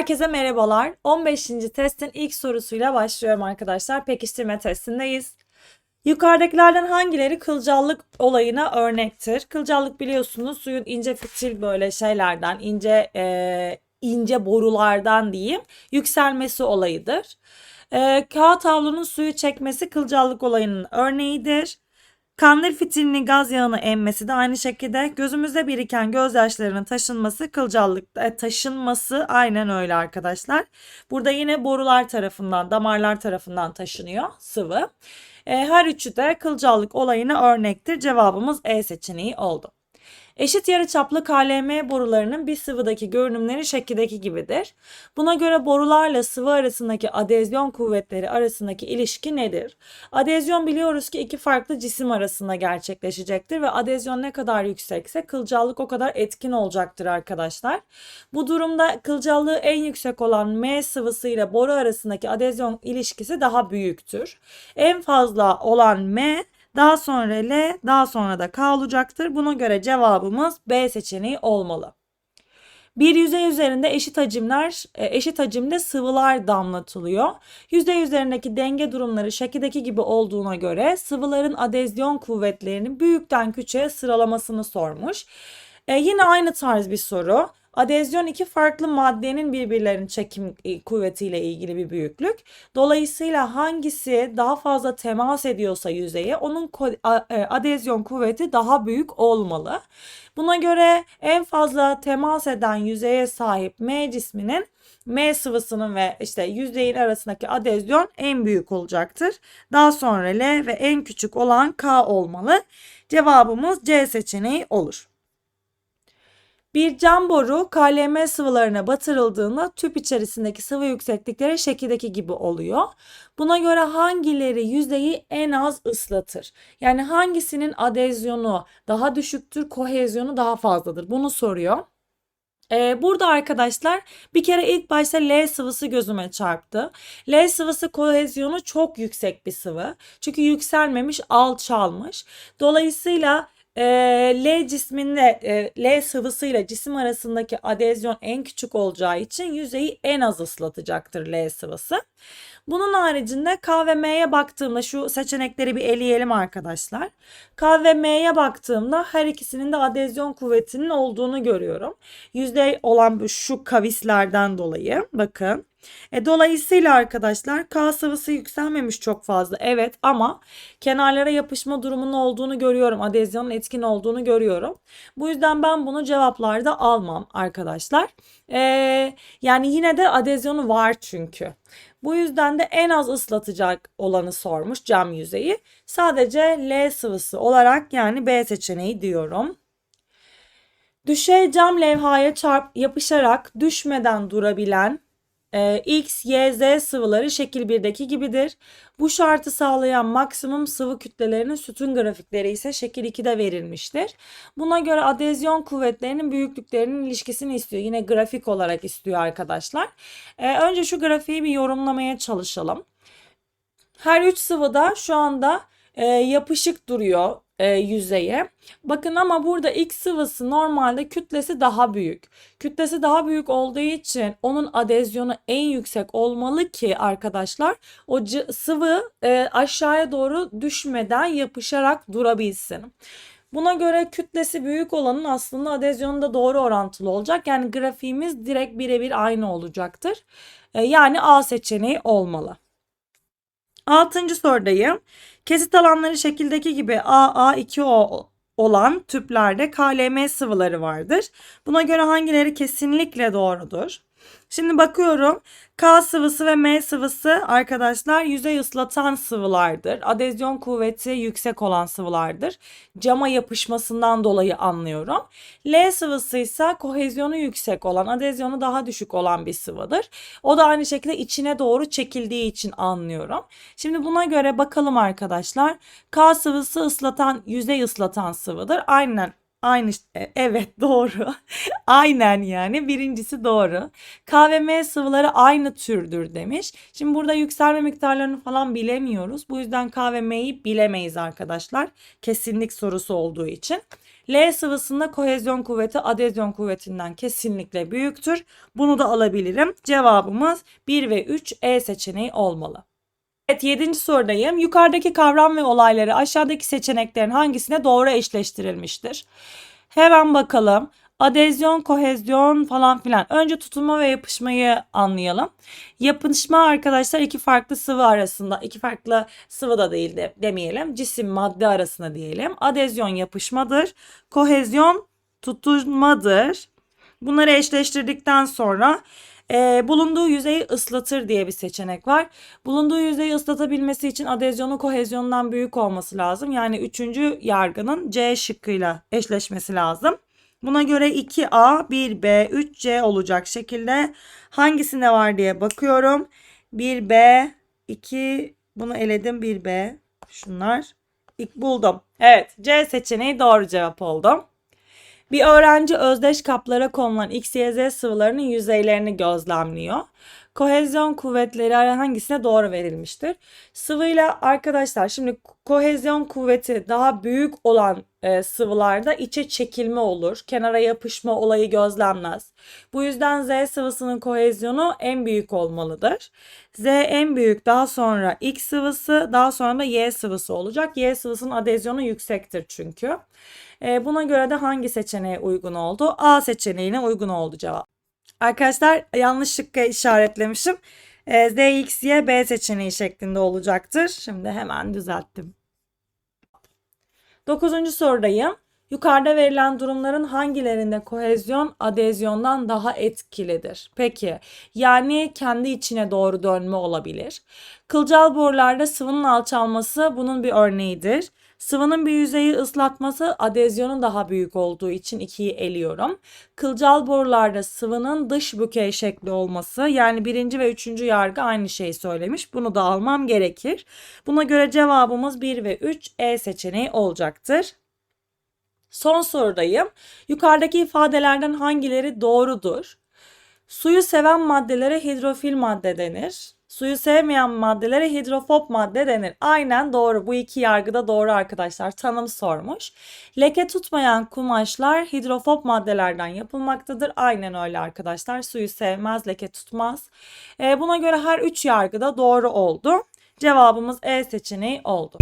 Herkese merhabalar. 15. testin ilk sorusuyla başlıyorum arkadaşlar. Pekiştirme testindeyiz. Yukarıdakilerden hangileri kılcallık olayına örnektir? Kılcallık biliyorsunuz suyun ince fitil böyle şeylerden, ince e, ince borulardan diyeyim yükselmesi olayıdır. E, kağıt havlunun suyu çekmesi kılcallık olayının örneğidir. Kandil fitilinin gaz yağını emmesi de aynı şekilde gözümüzde biriken gözyaşlarının taşınması kılcallık e, taşınması aynen öyle arkadaşlar. Burada yine borular tarafından damarlar tarafından taşınıyor sıvı. E, her üçü de kılcallık olayına örnektir. Cevabımız E seçeneği oldu. Eşit yarıçaplı KLM borularının bir sıvıdaki görünümleri şekildeki gibidir. Buna göre borularla sıvı arasındaki adezyon kuvvetleri arasındaki ilişki nedir? Adezyon biliyoruz ki iki farklı cisim arasında gerçekleşecektir ve adezyon ne kadar yüksekse kılcallık o kadar etkin olacaktır arkadaşlar. Bu durumda kılcallığı en yüksek olan M sıvısı ile boru arasındaki adezyon ilişkisi daha büyüktür. En fazla olan M daha sonra L, daha sonra da K olacaktır. Buna göre cevabımız B seçeneği olmalı. Bir yüzey üzerinde eşit hacimler, e, eşit hacimde sıvılar damlatılıyor. Yüzey üzerindeki denge durumları şekildeki gibi olduğuna göre sıvıların adezyon kuvvetlerinin büyükten küçüğe sıralamasını sormuş. E, yine aynı tarz bir soru. Adezyon iki farklı maddenin birbirlerinin çekim e, kuvvetiyle ilgili bir büyüklük. Dolayısıyla hangisi daha fazla temas ediyorsa yüzeye onun e, adezyon kuvveti daha büyük olmalı. Buna göre en fazla temas eden yüzeye sahip M cisminin M sıvısının ve işte yüzeyin arasındaki adezyon en büyük olacaktır. Daha sonra L ve en küçük olan K olmalı. Cevabımız C seçeneği olur. Bir cam boru KLM sıvılarına batırıldığında tüp içerisindeki sıvı yükseklikleri şekildeki gibi oluyor. Buna göre hangileri yüzeyi en az ıslatır? Yani hangisinin adezyonu daha düşüktür, kohezyonu daha fazladır? Bunu soruyor. Ee, burada arkadaşlar bir kere ilk başta L sıvısı gözüme çarptı. L sıvısı kohezyonu çok yüksek bir sıvı. Çünkü yükselmemiş, alçalmış. Dolayısıyla e, L cisminde e, L sıvısıyla cisim arasındaki adezyon en küçük olacağı için yüzeyi en az ıslatacaktır L sıvısı. Bunun haricinde K ve M'ye baktığımda şu seçenekleri bir eleyelim arkadaşlar. K ve M'ye baktığımda her ikisinin de adezyon kuvvetinin olduğunu görüyorum. Yüzde olan şu kavislerden dolayı bakın. E, dolayısıyla arkadaşlar K sıvısı yükselmemiş çok fazla. Evet ama kenarlara yapışma durumunun olduğunu görüyorum. Adezyonun etkin olduğunu görüyorum. Bu yüzden ben bunu cevaplarda almam arkadaşlar. E, yani yine de adezyonu var çünkü. Bu yüzden de en az ıslatacak olanı sormuş cam yüzeyi. Sadece L sıvısı olarak yani B seçeneği diyorum. Düşey cam levhaya çarp yapışarak düşmeden durabilen e, X, Y, Z sıvıları şekil 1'deki gibidir. Bu şartı sağlayan maksimum sıvı kütlelerinin sütun grafikleri ise şekil 2'de verilmiştir. Buna göre adezyon kuvvetlerinin büyüklüklerinin ilişkisini istiyor. Yine grafik olarak istiyor arkadaşlar. E, önce şu grafiği bir yorumlamaya çalışalım. Her üç sıvıda şu anda e, yapışık duruyor e, yüzeye. Bakın ama burada X sıvısı normalde kütlesi daha büyük. Kütlesi daha büyük olduğu için onun adezyonu en yüksek olmalı ki arkadaşlar o sıvı e, aşağıya doğru düşmeden yapışarak durabilsin. Buna göre kütlesi büyük olanın aslında adezyonu da doğru orantılı olacak. Yani grafiğimiz direkt birebir aynı olacaktır. E, yani A seçeneği olmalı. Altıncı sorudayım. Kesit alanları şekildeki gibi A, A2O olan tüplerde KLM sıvıları vardır. Buna göre hangileri kesinlikle doğrudur? Şimdi bakıyorum K sıvısı ve M sıvısı arkadaşlar yüzey ıslatan sıvılardır. Adezyon kuvveti yüksek olan sıvılardır. Cama yapışmasından dolayı anlıyorum. L sıvısı ise kohezyonu yüksek olan, adezyonu daha düşük olan bir sıvıdır. O da aynı şekilde içine doğru çekildiği için anlıyorum. Şimdi buna göre bakalım arkadaşlar. K sıvısı ıslatan, yüzey ıslatan sıvıdır. Aynen Aynı e, evet doğru. Aynen yani birincisi doğru. K ve M sıvıları aynı türdür demiş. Şimdi burada yükselme miktarlarını falan bilemiyoruz. Bu yüzden K ve M'yi bilemeyiz arkadaşlar. Kesinlik sorusu olduğu için. L sıvısında kohezyon kuvveti adezyon kuvvetinden kesinlikle büyüktür. Bunu da alabilirim. Cevabımız 1 ve 3 E seçeneği olmalı. Evet 7. sorudayım. Yukarıdaki kavram ve olayları aşağıdaki seçeneklerin hangisine doğru eşleştirilmiştir? Hemen bakalım. Adezyon, kohezyon falan filan. Önce tutunma ve yapışmayı anlayalım. Yapışma arkadaşlar iki farklı sıvı arasında, iki farklı sıvı da değil de demeyelim. Cisim, madde arasında diyelim. Adezyon yapışmadır. Kohezyon tutunmadır. Bunları eşleştirdikten sonra e, bulunduğu yüzeyi ıslatır diye bir seçenek var. Bulunduğu yüzeyi ıslatabilmesi için adezyonu kohezyondan büyük olması lazım. Yani üçüncü yargının C şıkkıyla eşleşmesi lazım. Buna göre 2A, 1B, 3C olacak şekilde hangisinde var diye bakıyorum. 1B, 2 bunu eledim 1B. Şunlar. İlk buldum. Evet C seçeneği doğru cevap oldu. Bir öğrenci özdeş kaplara konulan X, Y, Z sıvılarının yüzeylerini gözlemliyor. Kohezyon kuvvetleri hangisine doğru verilmiştir? Sıvıyla arkadaşlar şimdi kohezyon kuvveti daha büyük olan e, sıvılarda içe çekilme olur. Kenara yapışma olayı gözlenmez. Bu yüzden Z sıvısının kohezyonu en büyük olmalıdır. Z en büyük daha sonra X sıvısı daha sonra da Y sıvısı olacak. Y sıvısının adezyonu yüksektir çünkü. E, buna göre de hangi seçeneğe uygun oldu? A seçeneğine uygun oldu cevap. Arkadaşlar yanlışlıkla işaretlemişim. E, X, Y, B seçeneği şeklinde olacaktır. Şimdi hemen düzelttim. Dokuzuncu sorudayım. Yukarıda verilen durumların hangilerinde kohezyon adezyondan daha etkilidir? Peki yani kendi içine doğru dönme olabilir. Kılcal borularda sıvının alçalması bunun bir örneğidir. Sıvının bir yüzeyi ıslatması adezyonun daha büyük olduğu için 2'yi eliyorum. Kılcal borularda sıvının dış bükey şekli olması yani birinci ve üçüncü yargı aynı şeyi söylemiş. Bunu da almam gerekir. Buna göre cevabımız 1 ve 3 E seçeneği olacaktır. Son sorudayım. Yukarıdaki ifadelerden hangileri doğrudur? Suyu seven maddelere hidrofil madde denir. Suyu sevmeyen maddelere hidrofob madde denir. Aynen doğru. Bu iki yargıda doğru arkadaşlar. Tanım sormuş. Leke tutmayan kumaşlar hidrofob maddelerden yapılmaktadır. Aynen öyle arkadaşlar. Suyu sevmez, leke tutmaz. E, buna göre her üç yargıda doğru oldu. Cevabımız E seçeneği oldu.